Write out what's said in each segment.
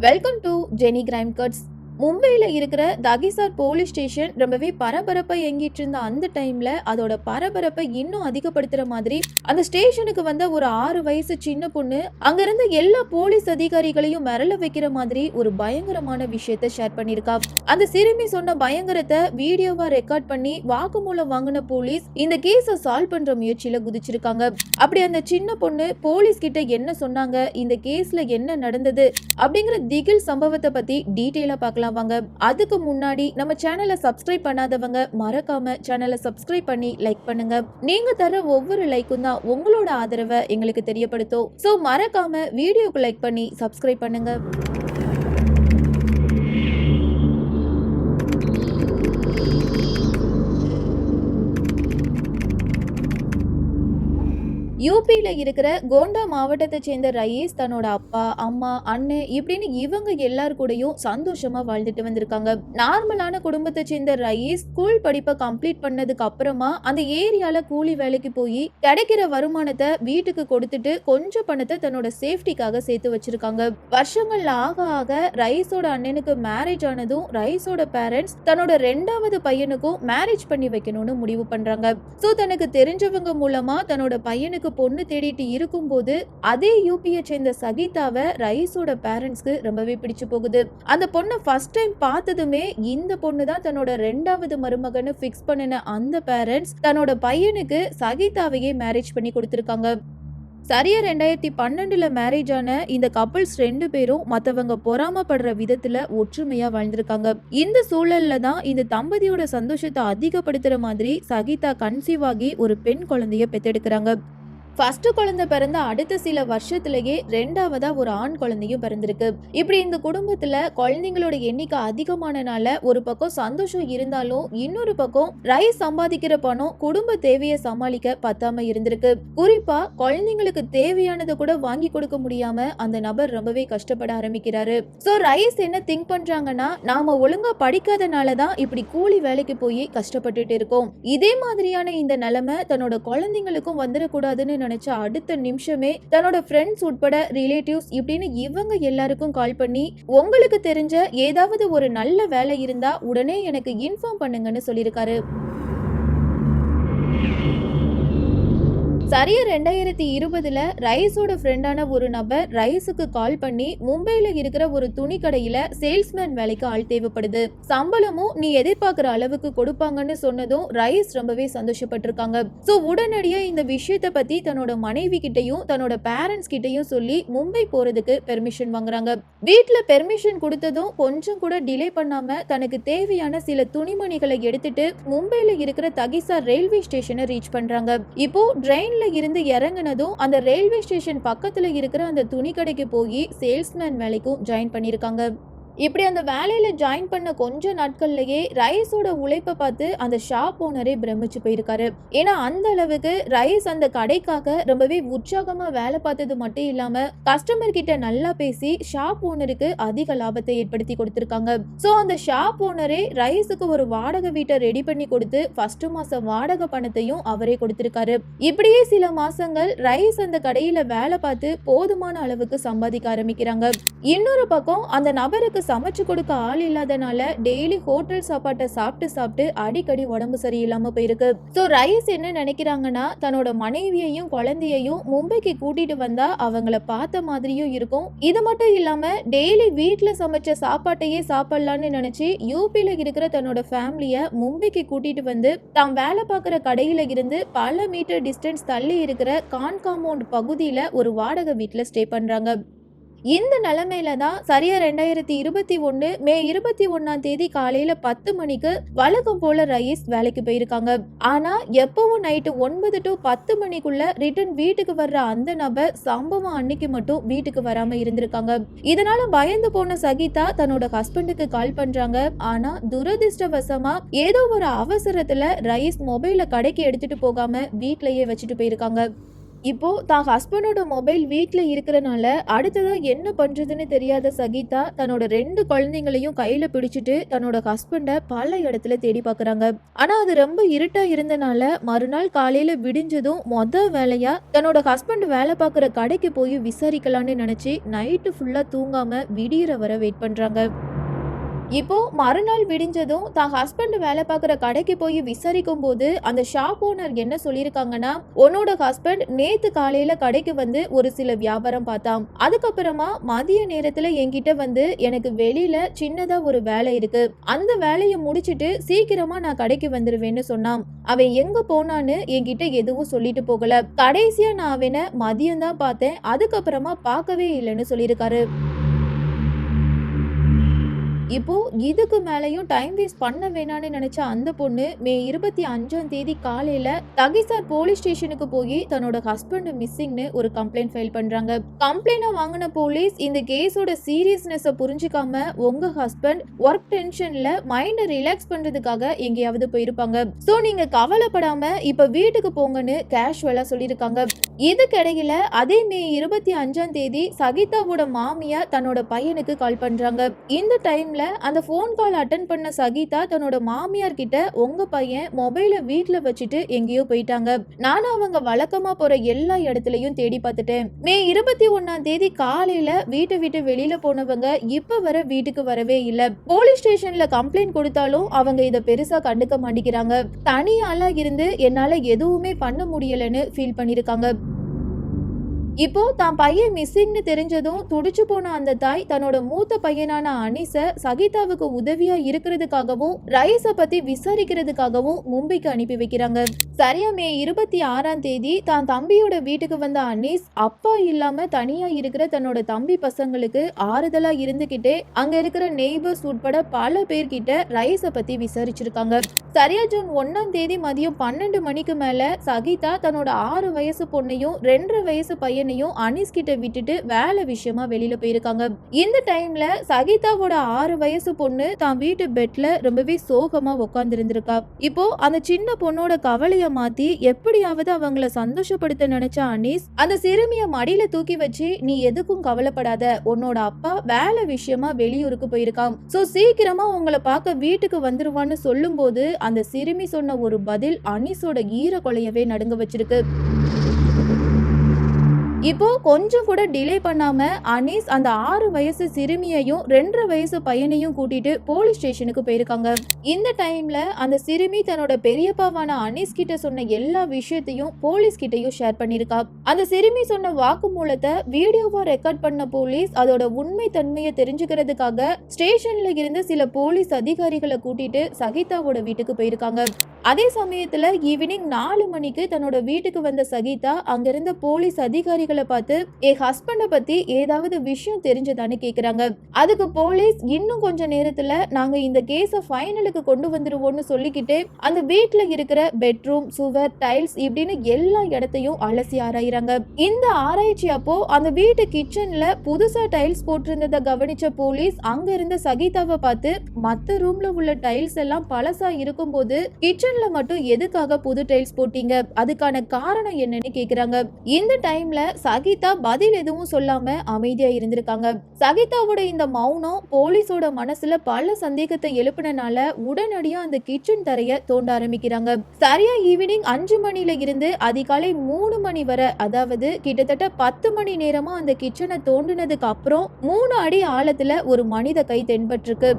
Welcome to Jeni crime cuts மும்பையில் இருக்கிற Dahisar police station ரொம்பவே பரபரப்பாக இயங்கிட்டு இருந்த அந்த டைமில் அதோட பரபரப்பை இன்னும் அதிகப்படுத்துகிற மாதிரி அந்த ஸ்டேஷனுக்கு வந்த ஒரு ஆறு வயசு சின்ன பொண்ணு அங்கிருந்த எல்லா போலீஸ் அதிகாரிகளையும் மிரள வைக்கிற மாதிரி ஒரு பயங்கரமான விஷயத்த ஷேர் பண்ணியிருக்கா. அந்த சிறுமி சொன்ன பயங்கரத்தை வீடியோவாக ரெக்கார்ட் பண்ணி வாக்குமூலம் வாங்கின போலீஸ் இந்த கேஸை சால்வ் பண்ணுற முயற்சியில் குதிச்சிருக்காங்க. அப்படி அந்த சின்ன பொண்ணு போலீஸ் கிட்ட என்ன சொன்னாங்க இந்த கேஸில் என்ன நடந்தது அப்படிங்கிற திகில் சம்பவத்தை பற்றி டீட்டெயிலாக பார்க்கலாம். வாங்க அதுக்கு முன்னாடி நம்ம சேனலை சப்ஸ்கிரைப் பண்ணாதவங்க மறக்காம சேனலை சப்ஸ்கிரைப் பண்ணி லைக் பண்ணுங்க. நீங்க தர ஒவ்வொரு லைக்கும் தான் உங்களோட ஆதரவை எங்களுக்கு தெரியப்படுத்தும். சோ மறக்காம வீடியோக்கு லைக் பண்ணி சப்ஸ்கிரைப் பண்ணுங்க. யூபியில் இருக்கிற கோண்டா மாவட்டத்தை சேர்ந்த ரயீஸ் தன்னோட அப்பா அம்மா அண்ணன் இப்படின்னு இவங்க எல்லார் கூடயும் சந்தோஷமா வாழ்ந்துட்டு வந்திருக்காங்க. நார்மலான குடும்பத்தை சேர்ந்த ரயீஸ் ஸ்கூல் படிப்பை கம்ப்ளீட் பண்ணதுக்கு அப்புறமா அந்த ஏரியால கூலி வேலைக்கு போய் கிடைக்கிற வருமானத்தை வீட்டுக்கு கொடுத்துட்டு கொஞ்சம் பணத்தை தன்னோட சேஃப்டிக்காக சேர்த்து வச்சிருக்காங்க. வருஷங்கள் ஆக ஆக ரயீஸோட அண்ணனுக்கு மேரேஜ் ஆனதும் ரயீஸோட பேரண்ட்ஸ் தன்னோட ரெண்டாவது பையனுக்கும் மேரேஜ் பண்ணி வைக்கணும்னு முடிவு பண்றாங்க. சோ தனக்கு தெரிஞ்சவங்க மூலமா தன்னோட பையனுக்கு பொண்ணு தேடிட்டு இருக்கும்போது அதே யூபியை சேர்ந்த சகிதாவை ரைஸோட பேரண்ட்ஸ்க்கு ரொம்பவே பிடிச்சு போகுது. அந்த பொண்ணை ஃபர்ஸ்ட் டைம் பார்த்ததுமே இந்த பொண்ணு தான் தன்னோட ரெண்டாவது மருமகன்னு ஃபிக்ஸ் பண்ணின அந்த பேரண்ட்ஸ் தன்னோட பையனுக்கு சகிதாவையே மேரேஜ் பண்ணி கொடுத்துருக்காங்க. சரியா ரெண்டாயிரத்தி பன்னெண்டுல மேரேஜ் ஆன இந்த கப்புள்ஸ் ரெண்டு பேரும் மத்தவங்க பொறாமப்படுற விதத்துல ஒற்றுமையா வாழ்ந்திருக்காங்க. இந்த சூழல்ல தான் இந்த தம்பதியோட சந்தோஷத்தை அதிகப்படுத்துற மாதிரி சகிதா கன்சீவ் ஆகி ஒரு பெண் குழந்தைய பெத்தெடுக்கிறாங்க ஃபர்ஸ்ட் குழந்தை பிறந்த அடுத்த சில வருஷத்திலேயே ரெண்டாவதா ஒரு ஆண் குழந்தையும் பிறந்திருக்கு. இப்படி இந்த குடும்பத்துல குழந்தைங்களோட எண்ணிக்கை அதிகமானனால ஒரு பக்கம் சந்தோஷம் இருந்தாலும் இன்னொரு பக்கம் ரைஸ் சம்பாதிக்கிற பணம் குடும்ப தேவையை சமாளிக்க பத்தாம இருந்திருக்கு. குறிப்பா குழந்தைங்களுக்கு தேவையானதை கூட வாங்கி கொடுக்க முடியாம அந்த நபர் ரொம்பவே கஷ்டப்பட ஆரம்பிக்கிறாரு. சோ ரைஸ் என்ன திங்க் பண்றாங்கன்னா நாம ஒழுங்கா படிக்காதனால தான் இப்படி கூலி வேலைக்கு போய் கஷ்டப்பட்டுட்டு இருக்கோம். இதே மாதிரியான இந்த நிலைமை தன்னோட குழந்தைங்களுக்கும் வந்துடக்கூடாதுன்னு நினைச்ச அடுத்த நிமிஷமே தன்னோட ஃப்ரெண்ட்ஸ் உட்பட ரிலேட்டிவ்ஸ் இப்படின்னு இவங்க எல்லாருக்கும் கால் பண்ணி உங்களுக்கு தெரிஞ்ச ஏதாவது ஒரு நல்ல வேலை இருந்தா உடனே எனக்கு இன்ஃபார்ம் பண்ணுங்கன்னு சொல்லியிருக்காரு. சரியா ரெண்டாயிரத்தி இருபதுல ரைஸோட ஃப்ரெண்டான ஒரு நபர் ரைஸுக்கு கால் பண்ணி மும்பையில இருக்கிற ஒரு துணி கடையில சேல்ஸ்மேன் வேலைக்கு ஆள் தேவைப்படுது. சம்பளமும் நீ எதிர்பார்க்கிற அளவுக்கு கொடுப்பாங்கன்னு சொன்னதும் ரைஸ் ரொம்பவே சந்தோஷப்பட்டிருக்காங்க. சோ உடனடியா இந்த விஷயத்தை பத்தி தன்னோட மனைவி கிட்டையும் தன்னோட பேரண்ட்ஸ் கிட்டையும் சொல்லி மும்பை போறதுக்கு பெர்மிஷன் வாங்குறாங்க. வீட்டுல பெர்மிஷன் கொடுத்ததும் கொஞ்சம் கூட டிலே பண்ணாம தனக்கு தேவையான சில துணிமணிகளை எடுத்துட்டு மும்பையில இருக்கிற தகிசா ரயில்வே ஸ்டேஷனை ரீச் பண்றாங்க. இப்போ ட்ரெயின்ல இருந்து இறங்குனதும் அந்த ரயில்வே ஸ்டேஷன் பக்கத்துல இருக்கிற அந்த துணி கடைக்கு போய் சேல்ஸ்மேன் வேலைக்கும் ஜாயின் பண்ணிருக்காங்க இப்படி அந்த வேலையில் ஜாயின் பண்ண கொஞ்ச நாட்கள்லேயே ரைஸோட உழைப்பை பார்த்து அந்த ஷாப் ஓனரே பிரமிச்சு போயிருக்காரு. ஏன்னா அந்த அளவுக்கு ரைஸ் அந்த கடைக்காக ரொம்பவே உற்சாகமாக வேலை பார்த்தது மட்டும் இல்லாமல் கஸ்டமர் கிட்ட நல்லா பேசி ஷாப் ஓனருக்கு அதிக லாபத்தை ஏற்படுத்தி கொடுத்துருக்காங்க. ஸோ அந்த ஷாப் ஓனரே ரைஸுக்கு ஒரு வாடகை வீட்டை ரெடி பண்ணி கொடுத்து ஃபர்ஸ்ட் மாசம் வாடகை பணத்தையும் அவரே கொடுத்துருக்காரு. இப்படியே சில மாசங்கள் ரைஸ் அந்த கடையில் வேலை பார்த்து போதுமான அளவுக்கு சம்பாதிக்க ஆரம்பிக்கிறாங்க. இன்னொரு பக்கம் அந்த நபருக்கு சமைச்சு கொடுக்க ஆள் இல்லாதனால டெய்லி ஹோட்டல் சாப்பாட்டை சாப்பிட்டு சாப்பிட்டு அடிக்கடி உடம்பு சரியில்லாம போயிருக்கு. ஸோ ரைஸ் என்ன நினைக்கிறாங்கன்னா தன்னோட மனைவியையும் குழந்தையையும் மும்பைக்கு கூட்டிட்டு வந்தா அவங்கள பார்த்த மாதிரியும் இருக்கும். இது மட்டும் இல்லாம டெய்லி வீட்டில் சமைச்ச சாப்பாட்டையே சாப்பிடலாம்னு நினைச்சு யூபியில இருக்கிற தன்னோட ஃபேமிலிய மும்பைக்கு கூட்டிட்டு வந்து தாம் வேலை பார்க்குற கடையில இருந்து பல மீட்டர் டிஸ்டன்ஸ் தள்ளி இருக்கிற கான் காம்பவுண்ட் பகுதியில ஒரு வாடகை வீட்டில் ஸ்டே பண்றாங்க. இந்த நிலைமையில தான் சரியா ரெண்டாயிரத்தி இருபத்தி ஒன்று மே இருபத்தி ஒன்னாம் தேதி காலையில பத்து மணிக்கு வழக்கம் போல ரயீஸ் வேலைக்கு போயிருக்காங்க. ஆனா எப்பவும் நைட்டு ஒன்பது டு பத்து மணிக்குள்ள ரிட்டர்ன் வீட்டுக்கு வர்ற அந்த நபர் சம்பவம் அன்னைக்கு மட்டும் வீட்டுக்கு வராம இருந்திருக்காங்க. இதனால பயந்து போன சகிதா தன்னோட ஹஸ்பண்டுக்கு கால் பண்றாங்க. ஆனா துரதிருஷ்டவசமா ஏதோ ஒரு அவசரத்துல ரயீஸ் மொபைல கடைக்கு எடுத்துட்டு போகாம வீட்லயே வச்சுட்டு போயிருக்காங்க. இப்போ தான் ஹஸ்பண்டோட மொபைல் வீட்டில் இருக்கிறனால அடுத்ததாக என்ன பண்றதுன்னு தெரியாத சகிதா தன்னோட ரெண்டு குழந்தைங்களையும் கையில பிடிச்சிட்டு தன்னோட ஹஸ்பண்டை பல இடத்துல தேடி பார்க்குறாங்க. ஆனா அது ரொம்ப இருட்டா இருந்தனால மறுநாள் காலையில விடிஞ்சதும் மொத வேலையா தன்னோட ஹஸ்பண்ட் வேலை பார்க்குற கடைக்கு போய் விசாரிக்கலாம்னு நினைச்சு நைட்டு ஃபுல்லா தூங்காம விடியற வர வெயிட் பண்றாங்க. இப்போ மறுநாள் விடிஞ்சதும் தான் ஹஸ்பண்ட் வேலை பார்க்குற கடைக்கு போய் விசாரிக்கும் போது அந்த ஷாப் ஓனர் என்ன சொல்லியிருக்காங்கன்னா உன்னோட ஹஸ்பண்ட் நேத்து காலையில கடைக்கு வந்து ஒரு சில வியாபாரம் பார்த்தான். அதுக்கப்புறமா மதிய நேரத்துல என்கிட்ட வந்து எனக்கு வெளியில சின்னதா ஒரு வேலை இருக்கு. அந்த வேலையை முடிச்சிட்டு சீக்கிரமா நான் கடைக்கு வந்துருவேன்னு சொன்னான். அவன் எங்க போனான்னு என்கிட்ட எதுவும் சொல்லிட்டு போகல. கடைசியா நான் அவனை மதியம் தான் பார்த்தேன். அதுக்கப்புறமா பார்க்கவே இல்லைன்னு சொல்லியிருக்காரு. இப்போது இதுக்கு மேலேயும் டைம் வேஸ்ட் பண்ண வேணாம்னு நினச்ச அந்த பொண்ணு மே இருபத்தி அஞ்சாம் தேதி காலையில் தகிசார் போலீஸ் ஸ்டேஷனுக்கு போய் தன்னோட ஹஸ்பண்ட் மிஸ்ஸிங்னு ஒரு கம்ப்ளைண்ட் ஃபைல் பண்ணுறாங்க கம்ப்ளைண்ட் வாங்கின போலீஸ் இந்த கேஸோட சீரியஸ்னஸை புரிஞ்சுக்காம உங்கள் ஹஸ்பண்ட் ஒர்க் டென்ஷனில் மைண்டை ரிலாக்ஸ் பண்ணுறதுக்காக எங்கேயாவது போயிருப்பாங்க. ஸோ நீங்கள் கவலைப்படாமல் இப்போ வீட்டுக்கு போங்கன்னு கேஷுவலாக சொல்லியிருக்காங்க. இதுக்கிடையில அதே மே இருபத்தி அஞ்சாம் தேதி சகிதாவோட மாமியா தன்னோட பையனுக்கு கால் பண்றாங்க. இந்த டைம்ல அந்த ஃபோன் கால் அட்டன் பண்ண சகிதா தன்னோட மாமியார் கிட்ட உங்க பையன் மொபைலை வீட்டில் வச்சுட்டு எங்கேயோ போயிட்டாங்க. நானும் அவங்க வழக்கமா போற எல்லா இடத்துலயும் தேடி பார்த்துட்டேன். மே இருபத்தி ஒன்னாம் தேதி காலையில வீட்டை விட்டு வெளியில போனவங்க இப்ப வர வீட்டுக்கு வரவே இல்ல. போலீஸ் ஸ்டேஷன்ல கம்ப்ளைண்ட் கொடுத்தாலும் அவங்க இத பெருசா கண்டுக்க மாட்டேங்கிறாங்க. தனியாளா இருந்து என்னால எதுவுமே பண்ண முடியலன்னு ஃபீல் பண்ணிருக்காங்க இப்போ தான் பையன் மிஸ்ஸிங்னு தெரிஞ்சதும் துடிச்சு போன அந்த தாய் தன்னோட மூத்த பையனான அனிச சகிதாவுக்கு உதவியா இருக்கிறதுக்காகவும் ரைஸ பத்தி விசாரிக்கிறதுக்காகவும் மும்பைக்கு அனுப்பி வைக்கிறாங்க. சரியா மே இருபத்தி ஆறாம் தேதி தான் தம்பியோட வீட்டுக்கு வந்த அனீஸ் அப்பா இல்லாம தனியா இருக்கிற தன்னோட தம்பி பசங்களுக்கு ஆறுதலா இருந்துகிட்டே அங்க இருக்கிற நெய்பர்ஸ் உட்பட பல பேர்கிட்ட ரைஸ பத்தி விசாரிச்சிருக்காங்க. சரியா ஜூன் ஒன்னாம் தேதி மதியம் பன்னெண்டு மணிக்கு மேல சகிதா தன்னோட ஆறு வயசு பொண்ணையும் ரெண்டரை வயசு பையன் பையனையும் அனீஸ் கிட்ட விட்டுட்டு வேலை விஷயமா வெளியில போயிருக்காங்க. இந்த டைம்ல சகிதாவோட ஆறு வயசு பொண்ணு தான் வீட்டு பெட்ல ரொம்பவே சோகமா உட்கார்ந்து இருந்திருக்கா இப்போ அந்த சின்ன பொண்ணோட கவலைய மாத்தி எப்படியாவது அவங்கள சந்தோஷப்படுத்த நினைச்ச அனீஸ் அந்த சிறுமிய மடியில தூக்கி வச்சு நீ எதுக்கும் கவலைப்படாத உன்னோட அப்பா வேலை விஷயமா வெளியூருக்கு போயிருக்கான் சோ சீக்கிரமா உங்களை பார்க்க வீட்டுக்கு வந்துருவான்னு சொல்லும்போது அந்த சிறுமி சொன்ன ஒரு பதில் அனீஸோட ஈர கொலையவே நடுங்க வச்சிருக்கு. இப்போ கொஞ்சம் கூட டிலே பண்ணாம அனீஸ் அந்த ஆறு வயசு சிறுமியையும் ரெண்டரை வயசு பையனையும் கூட்டிட்டு போலீஸ் ஸ்டேஷனுக்கு போயிருக்காங்க. இந்த டைம்ல அந்த சிறுமி தன்னோட பெரியப்பாவான அனீஸ் கிட்ட சொன்ன எல்லா விஷயத்தையும் போலீஸ் கிட்டயும் ஷேர் பண்ணிருக்கா அந்த சிறுமி சொன்ன வாக்குமூலத்தை வீடியோவா ரெக்கார்ட் பண்ண போலீஸ் அதோட உண்மை தன்மையை தெரிஞ்சுக்கிறதுக்காக ஸ்டேஷன்ல இருந்து சில போலீஸ் அதிகாரிகளை கூட்டிட்டு சகிதாவோட வீட்டுக்கு போயிருக்காங்க. அதே சமயத்துல ஈவினிங் நாலு மணிக்கு தன்னோட வீட்டுக்கு வந்த சகிதா அங்கிருந்த போலீஸ் அதிகாரிகள் பார்த்து என் ஹஸ்பண்டை பத்தி ஏதாவது விஷயம் தெரிஞ்சதான்னு கேக்குறாங்க. அதுக்கு போலீஸ் இன்னும் கொஞ்ச நேரத்துல நாங்க இந்த கேஸ ஃபைனலுக்கு கொண்டு வந்துருவோம்னு சொல்லிக்கிட்டு அந்த வீட்டில் இருக்கிற பெட்ரூம் சுவர் டைல்ஸ் இப்படின்னு எல்லா இடத்தையும் அலசி ஆராயிறாங்க. இந்த ஆராய்ச்சி அப்போ அந்த வீட்டு கிச்சன்ல புதுசா டைல்ஸ் போட்டிருந்ததை கவனிச்ச போலீஸ் அங்க இருந்த சகிதாவை பார்த்து மத்த ரூம்ல உள்ள டைல்ஸ் எல்லாம் பழசா இருக்கும்போது கிச்சன்ல மட்டும் எதுக்காக புது டைல்ஸ் போட்டீங்க? அதுக்கான காரணம் என்னன்னு கேக்குறாங்க. இந்த டைம்ல சகிதா பதில் எதுவும் சொல்லாம அமைதியா இருந்திருக்காங்க. சகிதாவோட இந்த மௌனம் போலீஸோட மனசுல பல சந்தேகத்தை எழுப்பினனால உடனடியா அந்த கிச்சன் தரைய தோண்ட ஆரம்பிக்கிறாங்க. சரியா ஈவினிங் அஞ்சு மணில இருந்து அதிகாலை மூணு மணி வரை அதாவது கிட்டத்தட்ட பத்து மணி நேரமா அந்த கிச்சனை தோண்டினதுக்கு அப்புறம் மூணு அடி ஆழத்துல ஒரு மனித கை தென்பட்டிருக்கு.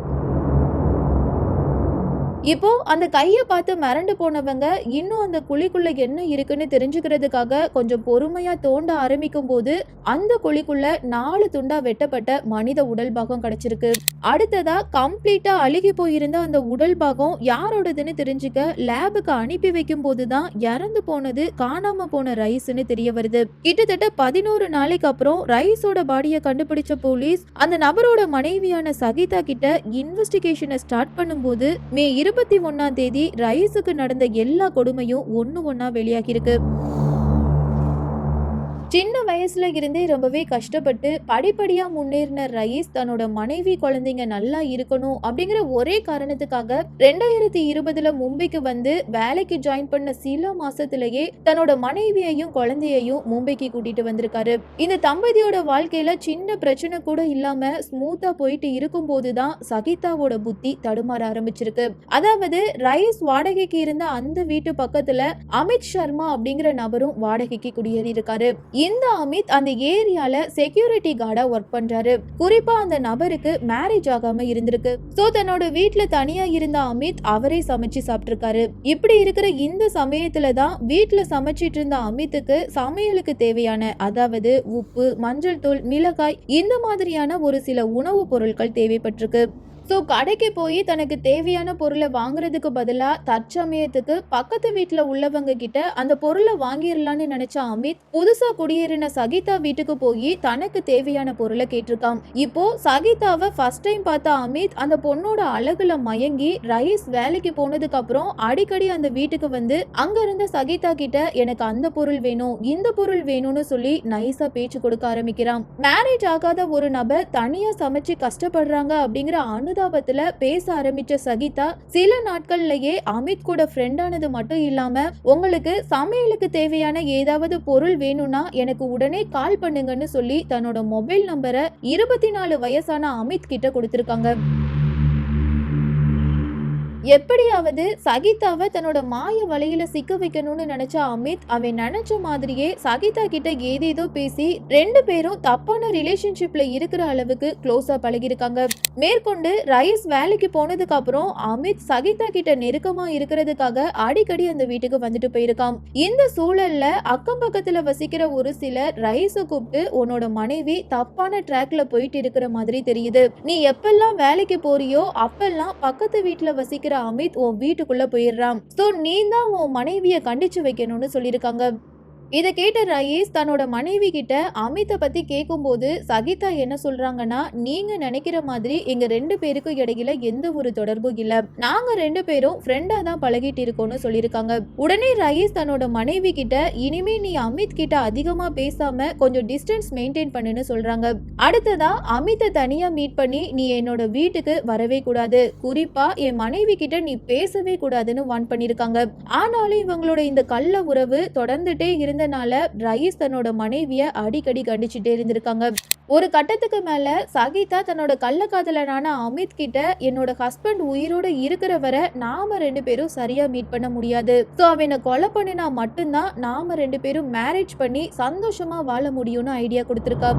இப்போ அந்த கையை பார்த்து மிரண்டு போனவங்க இன்னும் அந்த குழிக்குள்ள என்ன இருக்குன்னு தெரிஞ்சுக்கிறதுக்காக கொஞ்சம் பொறுமையா தோண்ட ஆரம்பிக்கும் போது அந்த குழிக்குள்ள நாலு துண்டா வெட்டப்பட்ட மனித உடல் பாகம் கிடைச்சிருக்கு. அடுத்ததா கம்ப்ளீட்டா அழுகி போயிருந்த அந்த உடல் பாகம் யாரோடதுன்னு தெரிஞ்சுக்க லேபுக்கு அனுப்பி வைக்கும் போதுதான் இறந்து போனது காணாம போன ரைஸ்னு தெரிய வருது. கிட்டத்தட்ட பதினோரு நாளைக்கு அப்புறம் ரைஸோட பாடியை கண்டுபிடிச்ச போலீஸ் அந்த நபரோட மனைவியான சகிதா கிட்ட இன்வெஸ்டிகேஷனை ஸ்டார்ட் பண்ணும்போது மே இருபத்தி ஒன்னாம் தேதி ரைஸுக்கு நடந்த எல்லா கொடுமையும் ஒண்ணு ஒண்ணா வெளியாகியிருக்கு. சின்ன வயசுல இருந்தே ரொம்பவே கஷ்டப்பட்டு படிப்படியா முன்னேறின ரயீஸ் தன்னோட மனைவி குழந்தைங்க நல்லா இருக்கணும் அப்படிங்கிற ஒரே காரணத்துக்காக ரெண்டாயிரத்தி இருபதுல மும்பைக்கு வந்து வேலைக்கு ஜாயின் பண்ண சில மாசத்திலேயே தன்னோட மனைவியையும் குழந்தையையும் மும்பைக்கு கூட்டிட்டு வந்திருக்காரு. இந்த தம்பதியோட வாழ்க்கையில சின்ன பிரச்சனை கூட இல்லாம ஸ்மூத்தா போயிட்டு இருக்கும் போதுதான் சகிதாவோட புத்தி தடுமாற ஆரம்பிச்சிருக்கு. அதாவது ரயீஸ் வாடகைக்கு இருந்த அந்த வீட்டு பக்கத்துல அமித் சர்மா அப்படிங்கிற நபரும் வாடகைக்கு குடியேறி இருக்காரு இந்த அமித் அந்த ஏரியால செக்யூரிட்டி கார்டா ஒர்க் பண்றாரு. குறிப்பா அந்த நபருக்கு மேரேஜ் ஆகாம இருந்திருக்கு. சோ தன்னோட வீட்டுல தனியா இருந்த அமித் அவரே சமைச்சு சாப்பிட்டிருக்காரு. இப்படி இருக்கிற இந்த சமயத்துல தான் வீட்ல சமைச்சிட்டு இருந்த அமித்துக்கு சமையலுக்கு தேவையான அதாவது உப்பு மஞ்சள் தூள் மிளகாய் இந்த மாதிரியான ஒரு சில உணவுப் பொருட்கள் தேவைப்பட்டிருக்கு. ஸோ கடைக்கு போய் தனக்கு தேவையான பொருளை வாங்குறதுக்கு பதிலாக தற்சமயத்துக்கு பக்கத்து வீட்டில் உள்ளவங்க கிட்ட அந்த பொருளை வாங்கிடலான்னு நினைச்ச அமித் புதுசாக குடியேறின சகிதா வீட்டுக்கு போய் தனக்கு தேவையான பொருளை கேட்டிருக்கான் இப்போ சகிதாவை ஃபர்ஸ்ட் டைம் பார்த்த அமித் அந்த பொண்ணோட அழகுல மயங்கி ரைஸ் வேலைக்கு போனதுக்கு அப்புறம் அடிக்கடி அந்த வீட்டுக்கு வந்து அங்க இருந்த சகிதா கிட்ட எனக்கு அந்த பொருள் வேணும் இந்த பொருள் வேணும்னு சொல்லி நைஸா பேச்சு கொடுக்க ஆரம்பிக்கிறான் மேரேஜ் ஆகாத ஒரு நபர் தனியா சமைச்சு கஷ்டப்படுறாங்க அப்படிங்கிற அனுதாபத்துல பேச ஆரம்பிச்ச சகிதா சில நாட்கள்லயே அமித் கூட ஃப்ரெண்ட் ஆனது மட்டும் இல்லாம உங்களுக்கு சமையலுக்கு தேவையான ஏதாவது பொருள் வேணும்னா எனக்கு உடனே கால் பண்ணுங்கன்னு சொல்லி தன்னோட மொபைல் நம்பரை இருபத்தி நாலு வயசான அமித் கிட்ட கொடுத்திருக்காங்க. எப்படியாவது சகிதாவை தன்னோட மாய வலையில சிக்க வைக்கணும்னு நினைச்ச அமித் அவன் நினைச்ச மாதிரியே சகிதா கிட்ட ஏதேதோ பேசி ரெண்டு பேரும் தப்பான ரிலேஷன்ஷிப்ல இருக்கிற அளவுக்கு க்ளோஸா பழகிருக்காங்க மேற்கொண்டு ரைஸ் வேலைக்கு போனதுக்கு அப்புறம் அமித் சகிதா கிட்ட நெருக்கமா இருக்கிறதுக்காக அடிக்கடி அந்த வீட்டுக்கு வந்துட்டு போயிருக்கான். இந்த சூழல்ல அக்கம் பக்கத்துல வசிக்கிற ஒரு சிலர் ரயீஸை கூப்பிட்டு உன்னோட மனைவி தப்பான ட்ராக்ல போயிட்டு இருக்கிற மாதிரி தெரியுது. நீ எப்பெல்லாம் வேலைக்கு போறியோ அப்பெல்லாம் பக்கத்து வீட்டுல வசிக்கிற அமித் உன் வீட்டுக்குள்ள போயிடுறான். சோ நீ தான் உன் மனைவியை கண்டிச்சு வைக்கணும்னு சொல்லியிருக்காங்க. இதை கேட்ட ரயீஸ் தன்னோட மனைவி கிட்ட அமித்தை பத்தி கேட்கும்போது சகிதா என்ன சொல்றாங்கன்னா நீங்க நினைக்கிற மாதிரி எங்க ரெண்டு பேருக்கும் இடையில எந்த ஒரு தொடர்பும் இல்ல. நாங்க ரெண்டு பேரும் ஃப்ரெண்டா தான் பழகிட்டு இருக்கோம்னு சொல்லியிருக்காங்க. உடனே ரயீஸ் தன்னோட மனைவி கிட்ட இனிமே நீ அமித் கிட்ட அதிகமா பேசாம கொஞ்சம் டிஸ்டன்ஸ் மெயின்டைன் பண்ணுன்னு சொல்றாங்க. அடுத்ததா அமித்தை தனியா மீட் பண்ணி நீ என்னோட வீட்டுக்கு வரவே கூடாது. குறிப்பா என் மனைவி கிட்ட நீ பேசவே கூடாதுன்னு வான் பண்ணிருக்காங்க ஆனாலும் இவங்களோட இந்த கள்ள உறவு தொடர்ந்துட்டே இருந்தனால ரயீஸ் தன்னோட மனைவியை அடிக்கடி கண்டிச்சுட்டே இருந்திருக்காங்க. ஒரு கட்டத்துக்கு மேல சகிதா தன்னோட கள்ளக்காதலனான அமித் கிட்ட என்னோட ஹஸ்பண்ட் உயிரோட இருக்கிற வரை நாம ரெண்டு பேரும் சரியா மீட் பண்ண முடியாது. ஸோ அவனை கொலை பண்ணினா மட்டும்தான் நாம ரெண்டு பேரும் மேரேஜ் பண்ணி சந்தோஷமா வாழ முடியும்னு ஐடியா கொடுத்துருக்கா.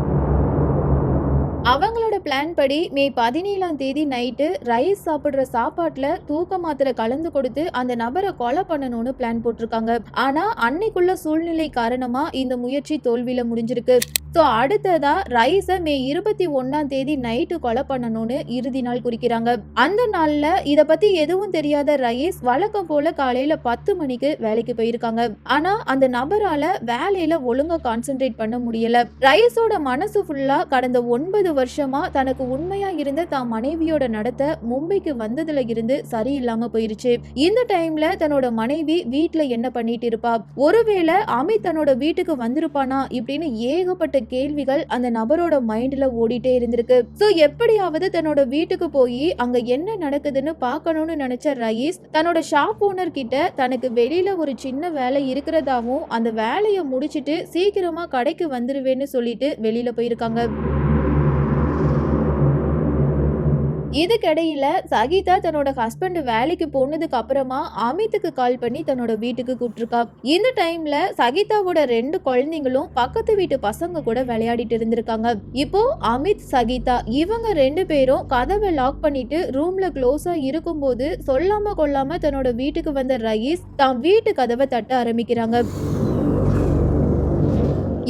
அவங்களோட பிளான் படி மே பதினேழாம் தேதி நைட்டு ரைஸ் சாப்பிடுற சாப்பாட்டில் தூக்க மாத்திரை கலந்து கொடுத்து அந்த நபரை கொலை பண்ணணும்னு பிளான் போட்டிருக்காங்க. ஆனா அன்னைக்குள்ள சூழ்நிலை காரணமா இந்த முயற்சி தோல்வியில முடிஞ்சிருக்கு. ஸோ அடுத்ததாக ரைஸை மே இருபத்தி ஒன்றாம் தேதி நைட்டு கொலை பண்ணணும்னு இறுதி நாள் குறிக்கிறாங்க. அந்த நாளில் இதை பற்றி எதுவும் தெரியாத ரைஸ் வழக்கம் போல் காலையில் பத்து மணிக்கு வேலைக்கு போயிருக்காங்க. ஆனால் அந்த நபரால் வேலையில் ஒழுங்காக கான்சென்ட்ரேட் பண்ண முடியல. ரைஸோட மனசு ஃபுல்லாக கடந்த ஒன்பது வருஷமாக தனக்கு உண்மையாக இருந்த தான் மனைவியோட நடத்த மும்பைக்கு வந்ததுல இருந்து சரியில்லாமல் போயிருச்சு. இந்த டைமில் தன்னோட மனைவி வீட்டில் என்ன பண்ணிட்டு இருப்பா? ஒருவேளை அமித் தன்னோட வீட்டுக்கு வந்திருப்பானா? இப்படின்னு ஏகப்பட்ட கேள்விகள் அந்த நபரோட மைண்ட்ல ஓடிட்டே இருந்திருக்கு. சோ எப்படியாவது தன்னோட வீட்டுக்கு போய் அங்க என்ன நடக்குதுன்னு பார்க்கணும்னு நினைச்ச ரயீஸ் தன்னோட ஷாப் ஓனர் கிட்ட தனக்கு வெளியில ஒரு சின்ன வேலை இருக்கிறதாவும் அந்த வேலையை முடிச்சிட்டு சீக்கிரமா கடைக்கு வந்துருவேன்னு சொல்லிட்டு வெளியில போயிருக்காங்க. இதுக்கிடையில சகிதா தன்னோட ஹஸ்பண்ட் வேலைக்கு போனதுக்கு அப்புறமா அமித்துக்கு கால் பண்ணி தன்னோட வீட்டுக்கு கூப்பிட்டுருக்கா. இந்த டைம்ல சகிதாவோட ரெண்டு குழந்தைங்களும் பக்கத்து வீட்டு பசங்க கூட விளையாடிட்டு இருந்திருக்காங்க. இப்போ அமித் சகிதா இவங்க ரெண்டு பேரும் கதவை லாக் பண்ணிட்டு ரூம்ல க்ளோஸா இருக்கும்போது சொல்லாம கொள்ளாம தன்னோட வீட்டுக்கு வந்த ரயீஸ் தான் வீட்டு கதவை தட்ட ஆரம்பிக்கிறாங்க.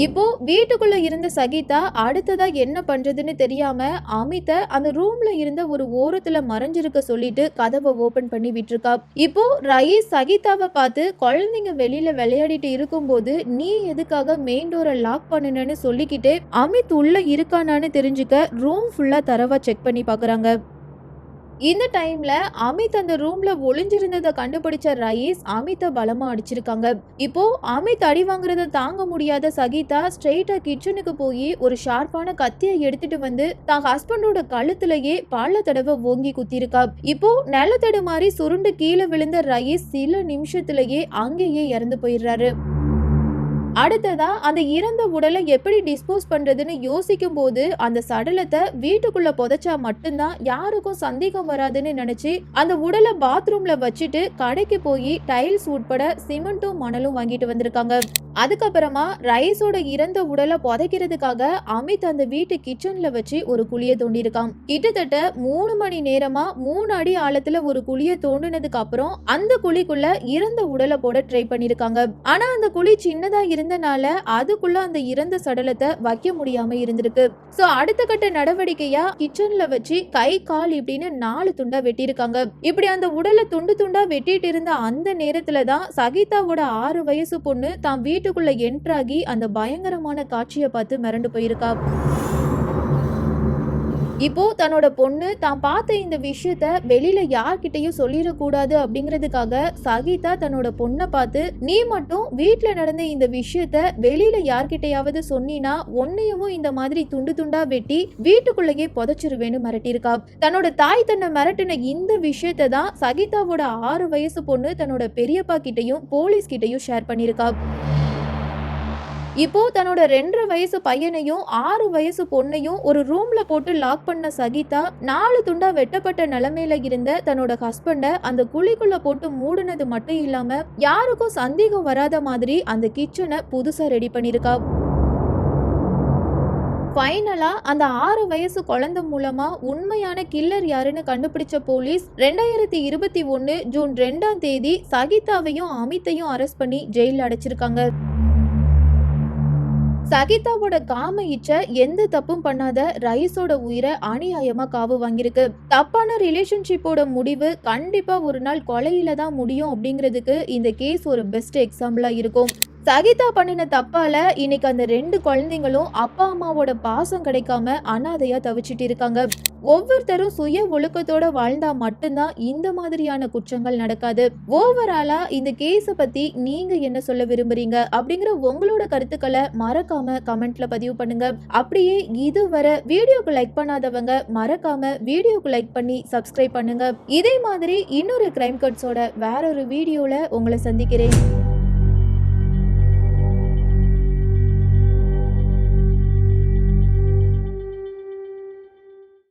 இப்போ வீட்டுக்குள்ள இருந்த சகிதா அடுத்ததா என்ன பண்றதுன்னு தெரியாம அமித அந்த ரூம்ல இருந்த ஒரு ஓரத்துல மறைஞ்சிருக்க சொல்லிட்டு கதவை ஓபன் பண்ணி விட்டுருக்கா. இப்போ ரயீஸ் சகிதாவை பார்த்து குழந்தைங்க வெளியில விளையாடிட்டு இருக்கும்போது நீ எதுக்காக மெயின் டோரை லாக் பண்ணுனன்னு சொல்லிக்கிட்டு அமித் உள்ள இருக்கானான்னு தெரிஞ்சுக்க ரூம் ஃபுல்லா தரவா செக் பண்ணி பாக்குறாங்க இந்த டைம்ல அமித் அந்த ரூம்ல ஒளிஞ்சிருந்ததை கண்டுபிடிச்ச ரயீஸ் அமித்தை பலமா அடிச்சிருக்காங்க. இப்போ அமித் அடி வாங்குறத தாங்க முடியாத சகிதா ஸ்ட்ரெயிட்டா கிச்சனுக்கு போய் ஒரு ஷார்ப்பான கத்தியை எடுத்துட்டு வந்து தான் ஹஸ்பண்டோட கழுத்துலயே பல தடவை ஓங்கி குத்திருக்கா. இப்போ நிலத்தடு மாதிரி சுருண்டு கீழே விழுந்த ரயீஸ் சில நிமிஷத்துலயே அங்கேயே இறந்து போயிடுறாரு. அடுத்ததா அந்த இறந்த உடலை எப்படி டிஸ்போஸ் பண்றதுன்னு யோசிக்கும் போது அந்த சடலத்தை வீட்டுக்குள்ள புதைச்சா மட்டும்தான் யாருக்கும் சந்தேகம் வராதுன்னு நினைச்சு அந்த உடலை பாத்ரூம்ல வச்சுட்டு கடைக்கு போய் டைல்ஸ் உட்பட சிமெண்ட்டும் மணலும் வாங்கிட்டு வந்திருக்காங்க. அதுக்கப்புறமா ரைஸோட இறந்த உடலை புதைக்கிறதுக்காக அமித் அந்த வீட்டு கிச்சன்ல வச்சு ஒரு குழிய தோண்டியிருக்கான். கிட்டத்தட்ட மூணு மணி நேரமா மூணு அடி ஆழத்துல ஒரு குழிய தோண்டினதுக்கு அப்புறம் அந்த குழிக்குள்ள இறந்த உடலை போட ட்ரை பண்ணிருக்காங்க ஆனா அந்த குழி சின்னதா இருந்தனால அதுக்குள்ள அந்த இறந்த சடலத்தை வைக்க முடியாம இருந்திருக்கு. சோ அடுத்த கட்ட நடவடிக்கையா கிச்சன்ல வச்சு கை கால் இப்படின்னு நாலு துண்டா வெட்டியிருக்காங்க. இப்படி அந்த உடலை துண்டு துண்டா வெட்டிட்டு இருந்த அந்த நேரத்துல தான் சகிதாவோட ஆறு வயசு பொண்ணு தான் வீட்டுக்குள்ள என்ட்ராகி அந்த பயங்கரமான காட்சியை பார்த்து மிரண்டு போயிருக்கா. இப்போ தன்னோட பொண்ணு தான் பார்த்த இந்த விஷயத்த வெளியில யார்கிட்டயும் சொல்லிடக்கூடாது அப்படிங்கிறதுக்காக சகிதா தன்னோட பொண்ணை பார்த்து நீ மட்டும் வீட்டுல நடந்த இந்த விஷயத்த வெளியில யார்கிட்டயாவது சொன்னினா உன்னையவும் இந்த மாதிரி துண்டு துண்டா வெட்டி வீட்டுக்குள்ளேயே புதைச்சிருவேன்னு மிரட்டியிருக்கா. தன்னோட தாய் தன்னை மிரட்டின இந்த விஷயத்த தான் சகிதாவோட ஆறு வயசு பொண்ணு தன்னோட பெரியப்பா கிட்டையும் போலீஸ் கிட்டையும் ஷேர் பண்ணியிருக்கா. இப்போ தன்னோட ரெண்டரை வயசு பையனையும் ஆறு வயசு பொண்ணையும் ஒரு ரூம்ல போட்டு லாக் பண்ண சகிதா நாலு துண்டா வெட்டப்பட்ட நிலைமையில இருந்த தன்னோட ஹஸ்பண்ட அந்த குழிக்குள்ள போட்டு மூடுனது மட்டும் இல்லாம யாருக்கும் சந்தேகம் வராத மாதிரி அந்த கிச்சனை புதுசா ரெடி பண்ணிருக்கா. ஃபைனலா அந்த ஆறு வயசு குழந்தை மூலமா உண்மையான கில்லர் யாருன்னு கண்டுபிடிச்ச போலீஸ் ரெண்டாயிரத்தி இருபத்தி ஒன்னு ஜூன் ரெண்டாம் தேதி சகிதாவையும் அமித்தையும் அரெஸ்ட் பண்ணி ஜெயில அடைச்சிருக்காங்க. சகிதாவோட காம இச்சை எந்த தப்பும் பண்ணாத ரைஸோட உயிரை அநியாயமா காவு வாங்கியிருக்கு. தப்பான ரிலேஷன்ஷிப்போட முடிவு கண்டிப்பா ஒரு நாள் கொலையில தான் முடியும் அப்படிங்கிறதுக்கு இந்த கேஸ் ஒரு பெஸ்ட் எக்ஸாம்பிளா இருக்கும். சகிதா பண்ணின தப்பால இன்னைக்கு அந்த ரெண்டு குழந்தைங்களும் அப்பா அம்மாவோட பாசம் கிடைக்காம அனாதையா தவிச்சிட்டு இருக்காங்க. ஒவ்வொருத்தரும் சுய ஒழுக்கத்தோட வாழ்ந்தா மட்டும்தான் இந்த மாதிரியான குற்றங்கள் நடக்காது. ஓவராலா இந்த கேஸை பத்தி நீங்க என்ன சொல்ல விரும்புறீங்க? அப்படிங்கிற உங்களோட கருத்துக்களை மறக்காம கமெண்ட்ல பதிவு பண்ணுங்க. அப்படியே இதுவரை வீடியோக்கு லைக் பண்ணாதவங்க மறக்காம வீடியோக்கு லைக் பண்ணி சப்ஸ்கிரைப் பண்ணுங்க. இதே மாதிரி இன்னொரு கிரைம் கட்ஸோட வேற ஒரு வீடியோல உங்களை சந்திக்கிறேன்.